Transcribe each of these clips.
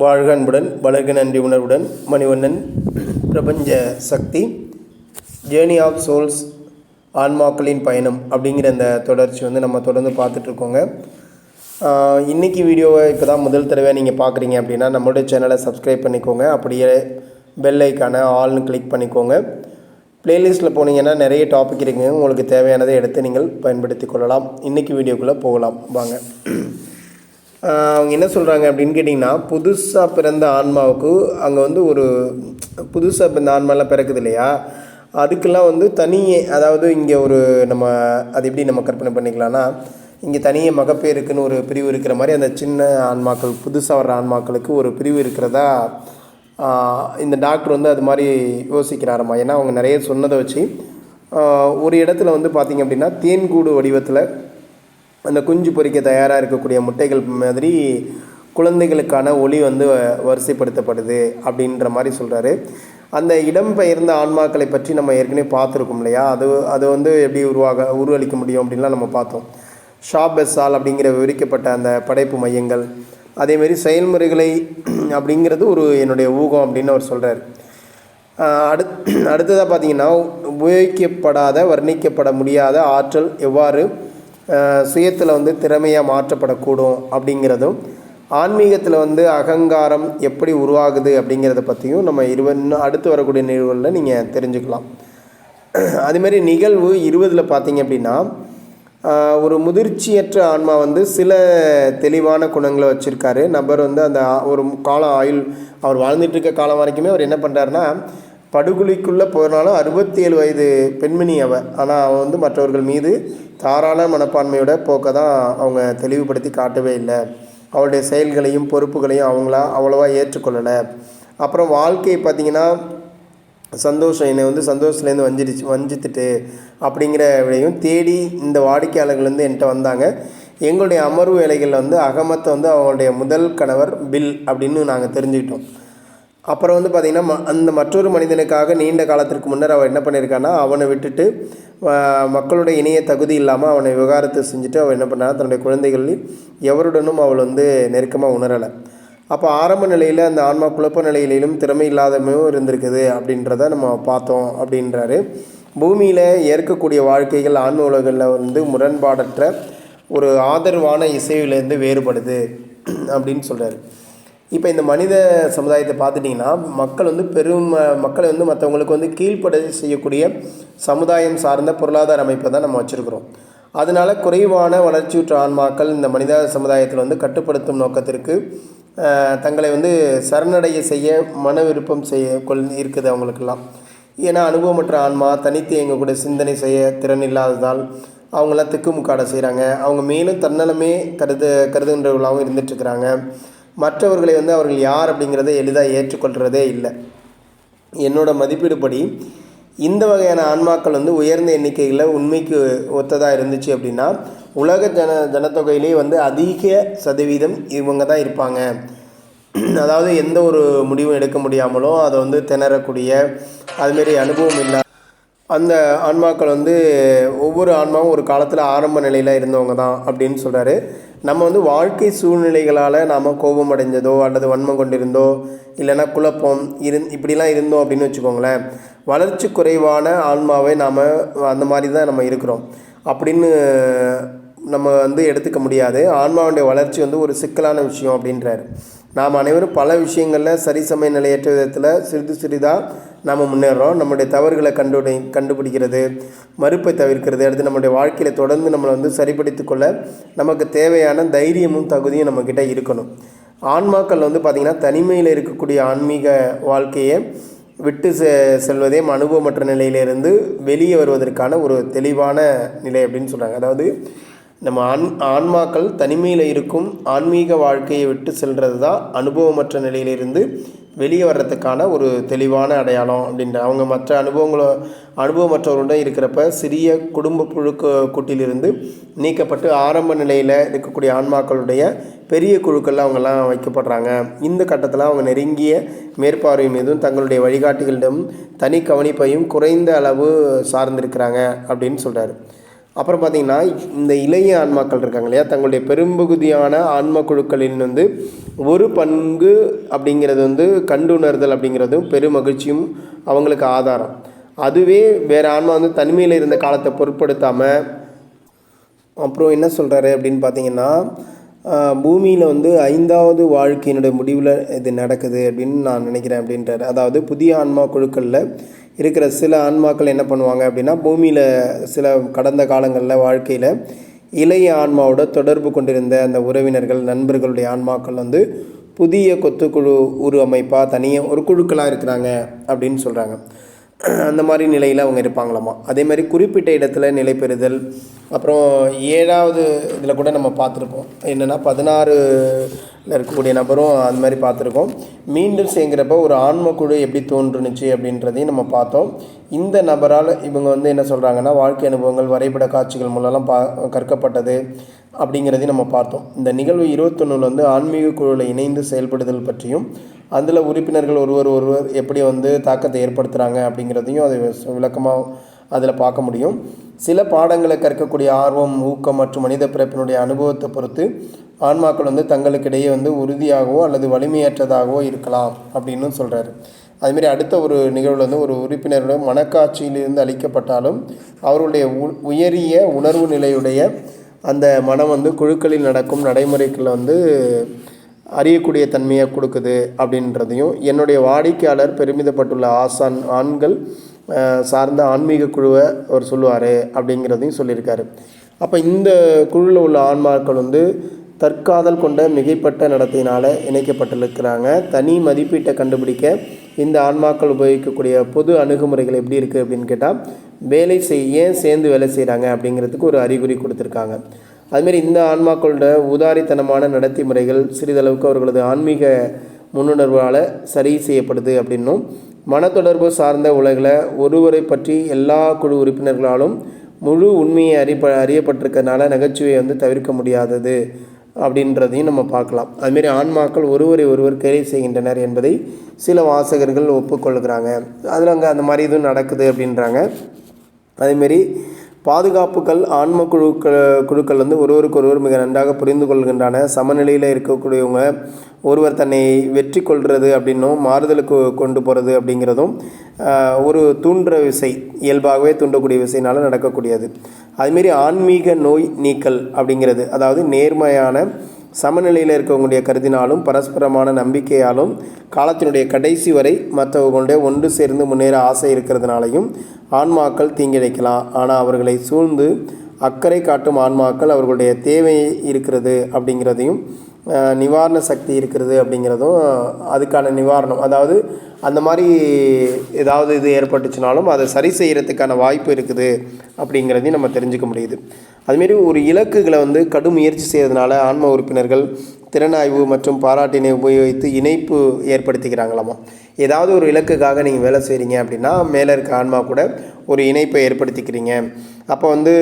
வாழ்க அன்புடன் வளர்க நன்றி உணர்வுடன் மணிவண்ணன் பிரபஞ்ச சக்தி ஜேர்னி ஆஃப் சோல்ஸ் ஆன்மாக்களின் பயணம் அப்படிங்கிற அந்த தொடர்ச்சி வந்து நம்ம தொடர்ந்து பார்த்துட்ருக்கோங்க. இன்றைக்கி வீடியோவை இப்போ தான் முதல் தடவை நீங்கள் பார்க்குறீங்க அப்படின்னா நம்மளுடைய சேனலை சப்ஸ்கிரைப் பண்ணிக்கோங்க. அப்படியே பெல் ஐக்கான ஆல்னு கிளிக் பண்ணிக்கோங்க. ப்ளேலிஸ்ட்டில் போனீங்கன்னா நிறைய டாபிக் இருக்குங்க. உங்களுக்கு தேவையானதை எடுத்து நீங்கள் பயன்படுத்தி கொள்ளலாம். இன்றைக்கி வீடியோக்குள்ளே போகலாம். வாங்க. அவங்க என்ன சொல்கிறாங்க அப்படின்னு கேட்டிங்கன்னா புதுசாக பிறந்த ஆன்மாவுக்கு அங்கே வந்து ஒரு புதுசாக பிறந்த ஆன்மாலாம் பிறக்குது இல்லையா? அதுக்கெல்லாம் வந்து தனியே அதாவது இங்கே ஒரு நம்ம அது எப்படி நம்ம கற்பனை பண்ணிக்கலாம்னா இங்கே தனியே மகப்பேருக்குன்னு ஒரு பிரிவு இருக்கிற மாதிரி அந்த சின்ன ஆன்மாக்கள் புதுசாக வர்ற ஆன்மாக்களுக்கு ஒரு பிரிவு இருக்கிறதா இந்த டாக்டர் வந்து அது மாதிரி யோசிக்கிறாரம்மா ஏன்னா அவங்க நிறைய சொன்னதை வச்சு ஒரு இடத்துல வந்து பார்த்திங்க அப்படின்னா தேன்கூடு வடிவத்தில் அந்த குஞ்சு பொறிக்க தயாராக இருக்கக்கூடிய முட்டைகள் மாதிரி குழந்தைகளுக்கான ஒளி வந்து வரிசைப்படுத்தப்படுது அப்படின்ற மாதிரி சொல்கிறாரு அந்த இடம்பெயர்ந்த ஆன்மாக்களை பற்றி நம்ம ஏற்கனவே பார்த்துருக்கோம் இல்லையா? அது அது வந்து எப்படி உருவாக உருவளிக்க முடியும் அப்படின்லாம் நம்ம பார்த்தோம். ஷாப் அப்படிங்கிற விவரிக்கப்பட்ட அந்த படைப்பு மையங்கள் அதேமாரி செயல்முறைகளை அப்படிங்கிறது ஒரு என்னுடைய ஊகம் அப்படின்னு அவர் சொல்கிறார் அடுத் அடுத்ததாக பார்த்தீங்கன்னா உபயோகிக்கப்படாத வர்ணிக்கப்பட முடியாத ஆற்றல் எவ்வாறு சுயத்தில் வந்து திறமையாக மாற்றப்படக்கூடும் அப்படிங்கிறதும் ஆன்மீகத்தில் வந்து அகங்காரம் எப்படி உருவாகுது அப்படிங்கிறத பற்றியும் நம்ம இருவ இன்னும் அடுத்து வரக்கூடிய நிகழ்வுகளில் நீங்கள் தெரிஞ்சுக்கலாம். அதுமாரி நிகழ்வு இருபதில் பார்த்தீங்க அப்படின்னா ஒரு முதிர்ச்சியற்ற ஆன்மா வந்து சில தெளிவான குணங்களை வச்சுருக்காரு. நபர் வந்து அந்த ஒரு காலம் ஆயுள் அவர் வாழ்ந்துட்டு இருக்க காலம் வரைக்குமே அவர் என்ன பண்ணுறாருன்னா படுகொலிக்குள்ளே போனாலும் அறுபத்தி ஏழு வயது பெண்மணி அவர். ஆனால் அவன் வந்து மற்றவர்கள் மீது தாராள மனப்பான்மையோட போக்க தான் அவங்க தெளிவுபடுத்தி காட்டவே இல்லை. அவளுடைய செயல்களையும் பொறுப்புகளையும் அவங்களா அவ்வளோவா ஏற்றுக்கொள்ளலை. அப்புறம் வாழ்க்கையை பார்த்திங்கன்னா சந்தோஷம் என்னை வந்து சந்தோஷத்துலேருந்து வஞ்சிடுச்சு வஞ்சித்துட்டு அப்படிங்கிற விடையும் தேடி இந்த வாடிக்கையாளர்கள் வந்து என்கிட்ட வந்தாங்க. எங்களுடைய அமர்வு வேலைகளில் வந்து அகமத்தை வந்து அவங்களுடைய முதல் கணவர் பில் அப்படின்னு நாங்கள் தெரிஞ்சுக்கிட்டோம். அப்புறம் வந்து பார்த்திங்கன்னா ம அந்த மற்றொரு மனிதனுக்காக நீண்ட காலத்திற்கு முன்னர் அவள் என்ன பண்ணியிருக்கான்னா அவனை விட்டுட்டு மக்களுடைய இணைய தகுதி இல்லாமல் அவனை விவகாரத்தை செஞ்சுட்டு அவள் என்ன பண்ணான் தன்னுடைய குழந்தைகளில் எவருடனும் அவள் வந்து நெருக்கமாக உணரலை. அப்போ ஆரம்ப நிலையில் அந்த ஆன்மா குழப்ப நிலையிலும் திறமை இல்லாதமையும் இருந்திருக்குது அப்படின்றத நம்ம பார்த்தோம் அப்படின்றாரு. பூமியில் ஏற்கக்கூடிய வாழ்க்கைகள் ஆன்ம உலகில் வந்து முரண்பாடற்ற ஒரு ஆதரவான இசையிலேருந்து வேறுபடுது அப்படின்னு சொல்கிறாரு இப்போ இந்த மனித சமுதாயத்தை பார்த்துட்டிங்கன்னா மக்கள் வந்து பெரும் மக்களை வந்து மற்றவங்களுக்கு வந்து கீழ்ப்பட செய்யக்கூடிய சமுதாயம் சார்ந்த பொருளாதார அமைப்பை தான் நம்ம வச்சுருக்கிறோம். அதனால் குறைவான வளர்ச்சியுற்ற ஆன்மாக்கள் இந்த மனித சமுதாயத்தில் வந்து கட்டுப்படுத்தும் நோக்கத்திற்கு தங்களை வந்து சரணடைய செய்ய மன விருப்பம் செய்ய கொள் இருக்குது அவங்களுக்கெல்லாம். ஏன்னா அனுபவமற்ற ஆன்மா தனித்து இயங்கக்கூடிய சிந்தனை செய்ய திறன் இல்லாததால் அவங்களாம் திக்குமுக்காட செய்கிறாங்க அவங்க மேலும் தன்னலமே கருது கருதுகின்றவர்களாகவும் இருந்துட்டுருக்குறாங்க. மற்றவர்களை வந்து அவர்கள் யார் அப்படிங்கிறத எளிதாக ஏற்றுக்கொள்கிறதே இல்லை. என்னோட மதிப்பீடுபடி இந்த வகையான ஆன்மாக்கள் வந்து உயர்ந்த எண்ணிக்கையில் உண்மைக்கு ஒத்ததாக இருந்துச்சு அப்படின்னா உலக ஜன ஜனத்தொகையிலே வந்து அதிக சதவீதம் இவங்க தான் இருப்பாங்க. அதாவது எந்த ஒரு முடிவும் எடுக்க முடியாமலும் அதை வந்து திணறக்கூடிய அதுமாரி அனுபவம் இல்லை. அந்த ஆன்மாக்கள் வந்து ஒவ்வொரு ஆன்மாவும் ஒரு காலத்தில் ஆரம்ப நிலையில் இருந்தவங்க தான் அப்படின்னு சொல்கிறாரு நம்ம வந்து வாழ்க்கை சூழ்நிலைகளால் நாம் கோபம் அடைஞ்சதோ அல்லது வன்மம் கொண்டிருந்தோ இல்லைன்னா குழப்பம் இருந் இப்படிலாம் இருந்தோம் அப்படின்னு வச்சுக்கோங்களேன் வளர்ச்சி குறைவான ஆன்மாவை நாம் அந்த மாதிரி தான் நம்ம இருக்கிறோம். அப்படின்னு நம்ம வந்து எடுத்துக்க முடியாது. ஆன்மாவுடைய வளர்ச்சி வந்து ஒரு சிக்கலான விஷயம் அப்படின்றாரு. நாம் அனைவரும் பல விஷயங்களில் சரிசமய நிலையற்ற விதத்தில் சிறிது சிறிதாக நாம் முன்னேறோம். நம்முடைய தவறுகளை கண்டுபிடி கண்டுபிடிக்கிறது மறுப்பை தவிர்க்கிறது. அடுத்து நம்முடைய வாழ்க்கையில் தொடர்ந்து நம்மளை வந்து சரிப்படுத்தி கொள்ள நமக்கு தேவையான தைரியமும் தகுதியும் நம்மக்கிட்ட இருக்கணும். ஆன்மாக்கள் வந்து பார்த்திங்கன்னா தனிமையில் இருக்கக்கூடிய ஆன்மீக வாழ்க்கையை விட்டு செ செல்வதே அனுபவமற்ற நிலையிலிருந்து வெளியே வருவதற்கான ஒரு தெளிவான நிலை அப்படின்னு சொல்கிறாங்க அதாவது நம்ம ஆண் ஆன்மாக்கள் தனிமையில் இருக்கும் ஆன்மீக வாழ்க்கையை விட்டு செல்கிறது தான் அனுபவமற்ற நிலையிலிருந்து வெளியே வர்றதுக்கான ஒரு தெளிவான அடையாளம் அப்படின்ற அவங்க மற்ற அனுபவங்களோ அனுபவமற்றவருடன் இருக்கிறப்ப சிறிய குடும்ப புழுக்க கூட்டிலிருந்து நீக்கப்பட்டு ஆரம்ப நிலையில் இருக்கக்கூடிய ஆன்மாக்களுடைய பெரிய குழுக்களில் அவங்கெல்லாம் வைக்கப்படுறாங்க. இந்த கட்டத்தில் அவங்க நெருங்கிய மேற்பார்வை மீதும் தங்களுடைய வழிகாட்டிகளிடம் தனி கவனிப்பையும் குறைந்த அளவு சார்ந்திருக்கிறாங்க அப்படின்னு சொல்கிறாரு அப்புறம் பார்த்திங்கன்னா இந்த இளைய ஆன்மாக்கள் இருக்காங்க இல்லையா தங்களுடைய பெரும்பகுதியான ஆன்ம குழுக்களின் வந்து ஒரு பங்கு அப்படிங்கிறது வந்து கண்டுணர்தல் அப்படிங்கிறதும் பெரும் மகிழ்ச்சியும் அவங்களுக்கு ஆதாரம். அதுவே வேறு ஆன்மா வந்து தனிமையில் இருந்த காலத்தை பொருட்படுத்தாமல் அப்புறம் என்ன சொல்கிறாரு அப்படின்னு பார்த்தீங்கன்னா பூமியில் வந்து ஐந்தாவது வாழ்க்கையினுடைய முடிவில் இது நடக்குது அப்படின்னு நான் நினைக்கிறேன் அப்படின்றாரு. அதாவது புதிய ஆன்மா குழுக்களில் இருக்கிற சில ஆன்மாக்கள் என்ன பண்ணுவாங்க அப்படின்னா பூமியில் சில கடந்த காலங்களில் வாழ்க்கையில் இளைய ஆன்மாவோட தொடர்பு கொண்டிருந்த அந்த உறவினர்கள் நண்பர்களுடைய ஆன்மாக்கள் வந்து புதிய கொத்துக்குழு உரு அமைப்பாக தனியாக ஒரு குழுக்களாக இருக்கிறாங்க அப்படின்னு சொல்கிறாங்க அந்த மாதிரி நிலையில் அவங்க இருப்பாங்களாமா? அதே மாதிரி குறிப்பிட்ட இடத்துல நிலை பெறுதல். அப்புறம் ஏழாவது இதில் கூட நம்ம பார்த்துருப்போம். என்னென்னா பதினாறு இருக்கக்கூடிய நபரும் அந்த மாதிரி பார்த்துருக்கோம். மீண்டும் சேர்ங்கிறப்ப ஒரு ஆன்மக்குழு எப்படி தோன்றுனுச்சு அப்படின்றதையும் நம்ம பார்த்தோம். இந்த நபரால் இவங்க வந்து என்ன சொல்கிறாங்கன்னா வாழ்க்கை அனுபவங்கள் வரைபட காட்சிகள் மூலம்லாம் பா கற்கப்பட்டது அப்படிங்கிறதையும் நம்ம பார்த்தோம். இந்த நிகழ்வு இருபத்தொன்னில் வந்து ஆன்மீக குழுவில் இணைந்து செயல்படுதல் பற்றியும் அதில் உறுப்பினர்கள் ஒருவர் ஒருவர் எப்படி வந்து தாக்கத்தை ஏற்படுத்துகிறாங்க அப்படிங்கிறதையும் அது விளக்கமாக அதில் பார்க்க முடியும். சில பாடங்களை கற்கக்கூடிய ஆர்வம் ஊக்கம் மற்றும் மனித பிறப்பினுடைய அனுபவத்தை பொறுத்து ஆன்மாக்கள் வந்து தங்களுக்கிடையே வந்து உறுதியாகவோ அல்லது வலிமையற்றதாகவோ இருக்கலாம் அப்படின்னு சொல்கிறாரு அதுமாரி அடுத்த ஒரு நிகழ்வில் வந்து ஒரு உறுப்பினரோட மனக்காட்சியிலிருந்து அளிக்கப்பட்டாலும் அவருடைய உ உயரிய உணர்வு நிலையுடைய அந்த மனம் வந்து குழுக்களில் நடக்கும் நடைமுறைகளை வந்து அறியக்கூடிய தன்மையை கொடுக்குது அப்படின்றதையும் என்னுடைய வாடிக்கையாளர் பெருமிதப்பட்டுள்ள ஆசான் ஆண்கள் சார்ந்த ஆன்மீக குழுவை அவர் சொல்லுவார் அப்படிங்கிறதையும் சொல்லியிருக்காரு. அப்போ இந்த குழுவில் உள்ள ஆன்மாக்கள் வந்து தற்காதல் கொண்ட மிகைப்பட்ட நடத்தையினால் இணைக்கப்பட்டிருக்கிறாங்க. தனி மதிப்பீட்டை கண்டுபிடிக்க இந்த ஆன்மாக்கள் உபயோகிக்கக்கூடிய பொது அணுகுமுறைகள் எப்படி இருக்குது அப்படின்னு கேட்டால் வேலை செய்ய ஏன் சேர்ந்து வேலை செய்கிறாங்க அப்படிங்கிறதுக்கு ஒரு அறிகுறி கொடுத்துருக்காங்க. அதுமாரி இந்த ஆன்மாக்களோட உதாரித்தனமான நடத்தி முறைகள் சிறிதளவுக்கு அவர்களது ஆன்மீக முன்னுணர்வால் சரி செய்யப்படுது அப்படின்னும் மனத்தொடர்பு சார்ந்த உலகில் ஒருவரை பற்றி எல்லா குழு உறுப்பினர்களாலும் முழு உண்மையை அறிப்ப அறியப்பட்டிருக்கிறதுனால நகைச்சுவையை வந்து தவிர்க்க முடியாதது அப்படின்றதையும் நம்ம பார்க்கலாம். அதுமாரி ஆன்மாக்கள் ஒருவரை ஒருவர் கேலி செய்கின்றனர் என்பதை சில வாசகர்கள் ஒப்புக்கொள்கிறாங்க. அதில் அங்கே அந்த மாதிரி இதுவும் நடக்குது அப்படின்றாங்க. அதேமாரி பாதுகாப்புகள் ஆன்ம குழுக்கள் குழுக்கள் வந்து ஒருவருக்கொருவர் மிக நன்றாக புரிந்து கொள்கின்றன. சமநிலையில் இருக்கக்கூடியவங்க ஒருவர் தன்னை வெற்றி கொள்வது அப்படின்னும் மாறுதலுக்கு கொண்டு போகிறது அப்படிங்கிறதும் ஒரு தூண்டுற விசை இயல்பாகவே தூண்டக்கூடிய விசைனால் நடக்கக்கூடியது. அதுமாரி ஆன்மீக நோய் நீக்கல் அப்படிங்கிறது அதாவது நேர்மையான சமநிலையில் இருக்கவங்களுடைய கருதினாலும் பரஸ்பரமான நம்பிக்கையாலும் காலத்தினுடைய கடைசி வரை மற்றவர்களுடைய ஒன்று சேர்ந்து முன்னேற ஆசை இருக்கிறதுனாலையும் ஆன்மாக்கள் தீங்கிழைக்கலாம். ஆனால் அவர்களை சூழ்ந்து அக்கறை காட்டும் ஆன்மாக்கள் அவர்களுடைய தேவை இருக்கிறது அப்படிங்கிறதையும் நிவாரண சக்தி இருக்கிறது அப்படிங்கிறதும் அதுக்கான நிவாரணம். அதாவது அந்த மாதிரி ஏதாவது இது ஏற்பட்டுச்சுனாலும் அதை சரி செய்கிறதுக்கான வாய்ப்பு இருக்குது அப்படிங்கிறதையும் நம்ம தெரிஞ்சுக்க முடியுது. அதுமாரி ஒரு இலக்குகளை வந்து கடும் முயற்சி செய்கிறதுனால ஆன்ம உறுப்பினர்கள் திறனாய்வு மற்றும் பாராட்டினை உபயோகித்து இணைப்பு ஏற்படுத்திக்கிறாங்களாமா? ஏதாவது ஒரு இலக்குக்காக நீங்கள் வேலை செய்கிறீங்க அப்படின்னா மேலே இருக்க ஆன்மா கூட ஒரு இணைப்பை ஏற்படுத்திக்கிறீங்க. அப்போ வந்து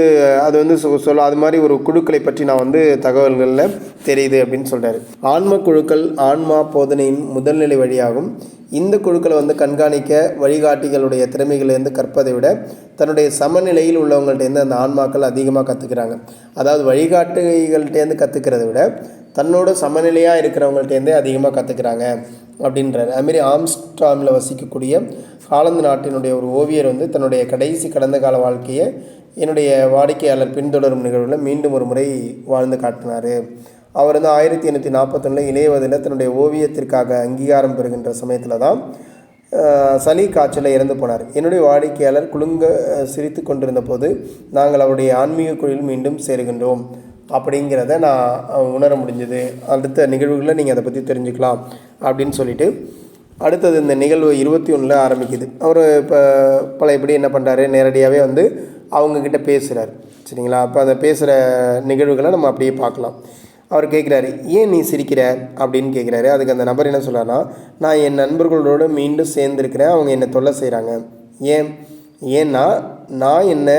அது வந்து சொல்ல அது மாதிரி ஒரு குழுக்களை பற்றி நான் வந்து தகவல்களில் தெரியுது அப்படின்னு சொல்கிறாரு ஆன்ம குழுக்கள் ஆன்மா போதனையின் முதல்நிலை வழியாகும். இந்த குழுக்களை வந்து கண்காணிக்க வழிகாட்டிகளுடைய திறமைகளிலேருந்து கற்பதை விட தன்னுடைய சமநிலையில் உள்ளவங்கள்ட்டேருந்து அந்த ஆன்மாக்கள் அதிகமாக கற்றுக்கிறாங்க அதாவது வழிகாட்டிகள்கிட்டேருந்து கற்றுக்கிறத விட தன்னோட சமநிலையாக இருக்கிறவங்கள்ட்டேருந்தே அதிகமாக கற்றுக்கிறாங்க அப்படின்றார். அதுமாரி ஆம்ஸ்டாமில் வசிக்கக்கூடிய ஹாலந்து நாட்டினுடைய ஒரு ஓவியர் வந்து தன்னுடைய கடைசி கடந்த கால வாழ்க்கையை என்னுடைய வாடிக்கையாளர் பின்தொடரும் நிகழ்வில் மீண்டும் ஒரு முறை வாழ்ந்து காட்டினார். அவர் வந்து ஆயிரத்தி எண்ணூற்றி நாற்பத்தொன்னில் இளையவதில் தன்னுடைய ஓவியத்திற்காக அங்கீகாரம் பெறுகின்ற சமயத்தில் தான் சளி காய்ச்சலில் இறந்து போனார். என்னுடைய வாடிக்கையாளர் குலுங்க சிரித்து கொண்டிருந்த போது நாங்கள் அவருடைய ஆன்மீக குழுவில் மீண்டும் சேருகின்றோம். அப்படிங்கிறத நான் உணர முடிஞ்சது. அடுத்த நிகழ்வுகளில் நீங்கள் அதை பற்றி தெரிஞ்சுக்கலாம் அப்படின்னு சொல்லிட்டு அடுத்தது இந்த நிகழ்வு இருபத்தி ஒன்றில் ஆரம்பிக்குது. அவர் இப்போ பழையபடி என்ன பண்ணுறாரு நேரடியாகவே வந்து அவங்கக்கிட்ட பேசுகிறார் சரிங்களா? அப்போ அந்த பேசுகிற நிகழ்வுகளை நம்ம அப்படியே பார்க்கலாம். அவர் கேட்குறாரு ஏன் நீ சிரிக்கிற? அப்படின்னு கேட்குறாரு. அதுக்கு அந்த நபர் என்ன சொல்கிறாருன்னா நான் என் நண்பர்களோடு மீண்டும் சேர்ந்துருக்கிறேன். அவங்க என்னை தொல்லை செய்கிறாங்க ஏன்? ஏன்னா நான் என்ன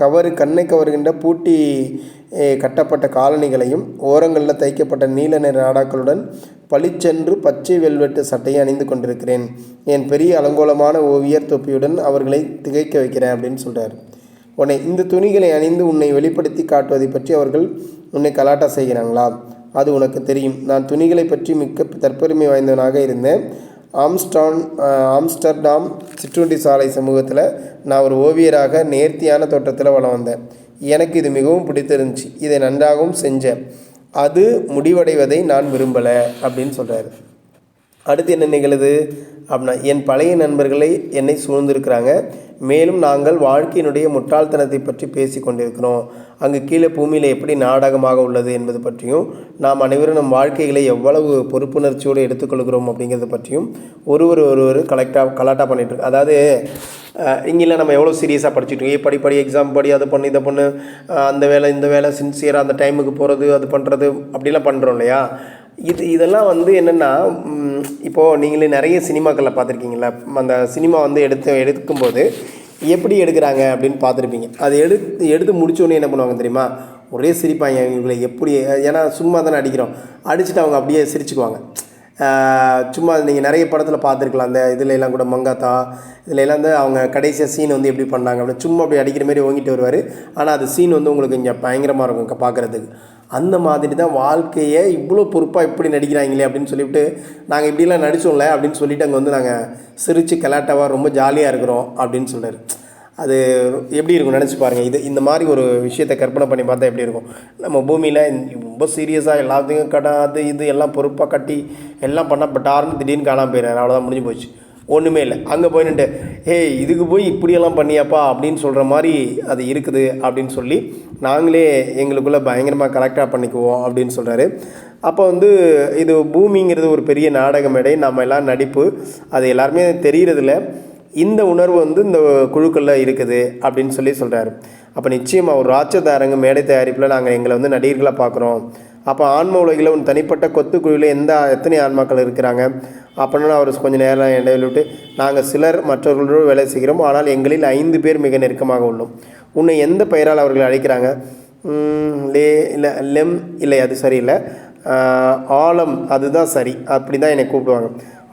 கவரு கண்ணை கவருகின்ற பூட்டி கட்டப்பட்ட காலணிகளையும் ஓரங்களில் தைக்கப்பட்ட நீல நிற நாடாக்களுடன் பளிச்சென்று பச்சை வெல்வெட்டு சட்டையை அணிந்து கொண்டிருக்கிறேன். என் பெரிய அலங்கோலமான ஓவியர் தொப்பியுடன் அவர்களை திகைக்க வைக்கிறேன் அப்படின்னு சொல்கிறார் உன்னை இந்த துணிகளை அணிந்து உன்னை வெளிப்படுத்தி காட்டுவதை பற்றி அவர்கள் உன்னை கலாட்டா செய்கிறாங்களா? அது உனக்கு தெரியும். நான் துணிகளை பற்றி மிக்க தற்பெருமை வாய்ந்தவனாக இருந்தேன். ஆம்ஸ்டான் ஆம்ஸ்டர்டாம் சிற்றுண்டி சாலை சமூகத்தில் நான் ஒரு ஓவியராக நேர்த்தியான தோட்டத்தில் வளம் வந்தேன். எனக்கு இது மிகவும் பிடித்திருந்துச்சு. இதை நன்றாகவும் செஞ்சேன். அது முடிவடைவதை நான் விரும்பலை அப்படின்னு சொல்கிறாரு அடுத்து என்ன நிகழுது? அப்படின்னா என் பழைய நண்பர்களை என்னை சூழ்ந்திருக்கிறாங்க. மேலும் நாங்கள் வாழ்க்கையினுடைய முட்டாள்தனத்தை பற்றி பேசி கொண்டிருக்கிறோம். அங்கு கீழே பூமியில் எப்படி நாடகமாக உள்ளது என்பது பற்றியும் நாம் அனைவரும் நம் வாழ்க்கைகளை எவ்வளவு பொறுப்புணர்ச்சியோடு எடுத்துக்கொள்கிறோம் அப்படிங்கிறத பற்றியும் ஒருவர் ஒருவர் கலெக்டாக கலாட்டாக பண்ணிட்டு அதாவது இங்கெல்லாம் நம்ம எவ்வளோ சீரியஸாக படிச்சுட்டு ஏ படி படி எக்ஸாம் படி அதை பண்ணு இதை பண்ணு அந்த வேலை இந்த வேலை சின்சியராக அந்த டைமுக்கு போகிறது அது பண்ணுறது அப்படிலாம் பண்ணுறோம் இல்லையா? இது இதெல்லாம் வந்து என்னென்னா இப்போது நீங்களே நிறைய சினிமாக்களில் பார்த்துருக்கீங்களா அந்த சினிமா வந்து எடுத்து எடுக்கும்போது எப்படி எடுக்கிறாங்க அப்படின்னு பார்த்துருப்பீங்க. அது எடுத்து எடுத்து முடிச்சோடனே என்ன பண்ணுவாங்க தெரியுமா? ஒரே சிரிப்பாங்க இவங்களை எப்படி ஏன்னா சும்மா தானே அடிக்கிறோம். அடிச்சுட்டு அவங்க அப்படியே சிரிச்சுக்குவாங்க. சும்மா நீங்கள் நிறைய படத்தில் பார்த்துருக்கலாம். அந்த இதில் எல்லாம் கூட மங்காத்தா இதில் எல்லாம் வந்து அவங்க கடைசியாக சீன் வந்து எப்படி பண்ணாங்க அப்படி சும்மா அப்படி அடிக்கிற மாதிரி ஓங்கிட்டு வருவார். ஆனால் அது சீன் வந்து உங்களுக்கு இங்கே பயங்கரமாக இருக்கும் இங்கே பார்க்குறதுக்கு. அந்த மாதிரி தான் வாழ்க்கையை இவ்வளோ பொறுப்பாக இப்படி நடிக்கிறாங்களே அப்படின்னு சொல்லிவிட்டு நாங்கள் இப்படிலாம் நடித்தோம்ல அப்படின்னு சொல்லிவிட்டு அங்கே வந்து நாங்கள் சிரித்து கலாட்டாவாக ரொம்ப ஜாலியாக இருக்கிறோம் அப்படின்னு சொல்கிறார் அது எப்படி இருக்கும் நினச்சி பாருங்கள் இது இந்த மாதிரி ஒரு விஷயத்தை கற்பனை பண்ணி பார்த்தா எப்படி இருக்கும்? நம்ம பூமியில் ரொம்ப சீரியஸாக எல்லாத்தையும் கடை அது இது எல்லாம் பொறுப்பாக கட்டி எல்லாம் பண்ண பட்டாருன்னு திடீர்னு காணாமல் போயிடுறாரு அவ்வளோதான் முடிஞ்சு போச்சு. ஒன்றுமே இல்லை. அங்கே போய் நின்று ஏய் இதுக்கு போய் இப்படியெல்லாம் பண்ணியாப்பா? அப்படின்னு சொல்கிற மாதிரி அது இருக்குது அப்படின்னு சொல்லி நாங்களே எங்களுக்குள்ளே பயங்கரமாக கரெக்டாக பண்ணிக்குவோம் அப்படின்னு சொல்கிறாரு அப்போ வந்து இது பூமிங்கிறது ஒரு பெரிய நாடக மேடை. நம்ம எல்லாம் நடிப்பு. அது எல்லாருமே தெரிகிறதில்ல இந்த உணர்வு வந்து இந்த குழுக்களில் இருக்குது அப்படின்னு சொல்லி சொல்கிறாரு அப்போ நிச்சயமாக ஒரு ராட்சதாரங்க மேடை தயாரிப்பில் நாங்கள் எங்களை வந்து நடிகர்களாக பார்க்குறோம் அப்போ ஆன்ம உலகில் உன் தனிப்பட்ட கொத்து குழுவில் எந்த எத்தனை ஆன்மாக்கள் இருக்கிறாங்க? அப்படின்னு அவர் கொஞ்சம் நேரம் இடைவெளி விட்டு நாங்கள் சிலர் மற்றவர்களோடு வேலை செய்கிறோம். ஆனால் எங்களில் ஐந்து பேர் மிக நெருக்கமாக உள்ளோம். உன்னை எந்த பெயரால் அவர்கள் அழைக்கிறாங்க? லே இல்லை லெம் இல்லை அது சரியில்லை. ஆழம் ஆலம் அதுதான் சரி. அப்படி தான் என்னை கூப்பிடுவாங்க.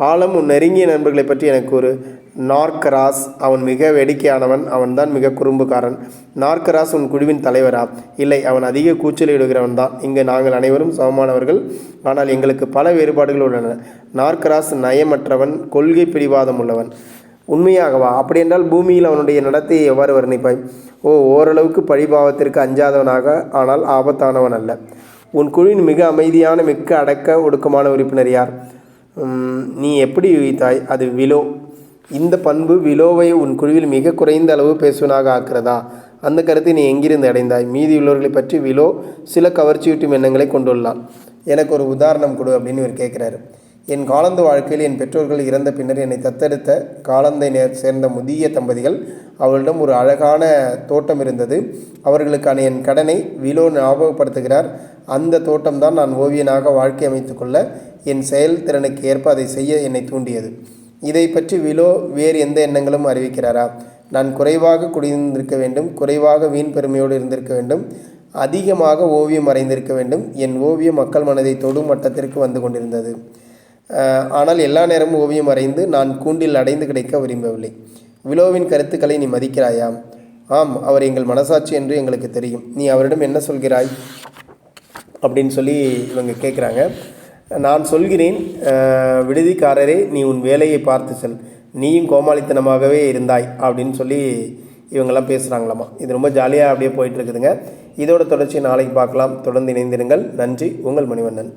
ஆழம் உன் நெருங்கிய நண்பர்களை பற்றி எனக்கு ஒரு நார்க்கராஸ் அவன் மிக வேடிக்கையானவன் அவன்தான் மிக குறும்புக்காரன். நார்கராஸ் உன் குழுவின் தலைவரா? இல்லை அவன் அதிக கூச்சலிடுகிறவன் தான் இங்கு நாங்கள் அனைவரும் சமமானவர்கள். ஆனால் எங்களுக்கு பல வேறுபாடுகள் உள்ளன. நார்க்கராஸ் நயமற்றவன் கொள்கை பிடிவாதம் உள்ளவன். உண்மையாகவா? அப்படி என்றால் பூமியில் அவனுடைய நடத்தையை எவ்வாறு வர்ணிப்பாய்? ஓ ஓரளவுக்கு பழிபாவத்திற்கு அஞ்சாதவனாக ஆனால் ஆபத்தானவன் அல்ல. உன் குழுவின் மிக அமைதியான மிக்க அடக்க ஒடுக்கமான உறுப்பினர் யார்? நீ எப்படி யூகித்தாய்? அது விலோ. இந்த பண்பு விலோவை உன் குழுவில் மிக குறைந்த அளவு பேசுவனாக ஆக்கிறதா? அந்த கருத்தை நீ எங்கிருந்து அடைந்தாய்? மீதியுள்ளவர்களை பற்றி விலோ சில கவர்ச்சியூட்டும் எண்ணங்களை கொண்டுள்ளான். எனக்கு ஒரு உதாரணம் கொடு அப்படின்னு இவர் கேட்குறாரு. என் காலந்த வாழ்க்கையில் என் பெற்றோர்கள் இறந்த பின்னர் என்னை தத்தெடுத்த காலந்தை நே- சேர்ந்த முதிய தம்பதிகள் அவர்களிடம் ஒரு அழகான தோட்டம் இருந்தது. அவர்களுக்கான என் கடனை விலோ ஞாபகப்படுத்துகிறார். அந்த தோட்டம்தான் நான் ஓவியனாக வாழ்க்கை அமைத்துக்கொள்ள என் செயல்திறனுக்கு ஏற்ப அதை செய்ய என்னை தூண்டியது. இதை பற்றி விலோ வேறு எந்த எண்ணங்களும் அறிவிக்கிறாரா? நான் குறைவாக குடியிருந்திருக்க வேண்டும் குறைவாக வீண் பெருமையோடு இருந்திருக்க வேண்டும் அதிகமாக ஓவியம் வரைந்திருக்க வேண்டும். என் ஓவியம் மக்கள் மனதை தொடும் மட்டத்திற்கு வந்து கொண்டிருந்தது. ஆனால் எல்லா நேரமும் ஓவியம் வரைந்து நான் கூண்டில் அடைந்து கிடைக்க விரும்பவில்லை. விலோவின் கருத்துக்களை நீ மதிக்கிறாயா? ஆம் அவர் எங்கள் மனசாட்சி என்று எங்களுக்கு தெரியும். நீ அவரிடம் என்ன சொல்கிறாய்? அப்படின்னு சொல்லி இவங்க கேட்குறாங்க. நான் சொல்கிறேன் விடுதிக்காரரே நீ உன் வேலையை பார்த்து செல். நீயும் கோமாளித்தனமாகவே இருந்தாய் அப்படின்னு சொல்லி இவங்கெல்லாம் பேசுகிறாங்களாமா இது ரொம்ப ஜாலியாக அப்படியே போயிட்டுருக்குதுங்க இதோட தொடர்ச்சி நாளைக்கு பார்க்கலாம். தொடர்ந்து இணைந்திருங்கள். நன்றி. உங்கள் மணிவண்ணன்.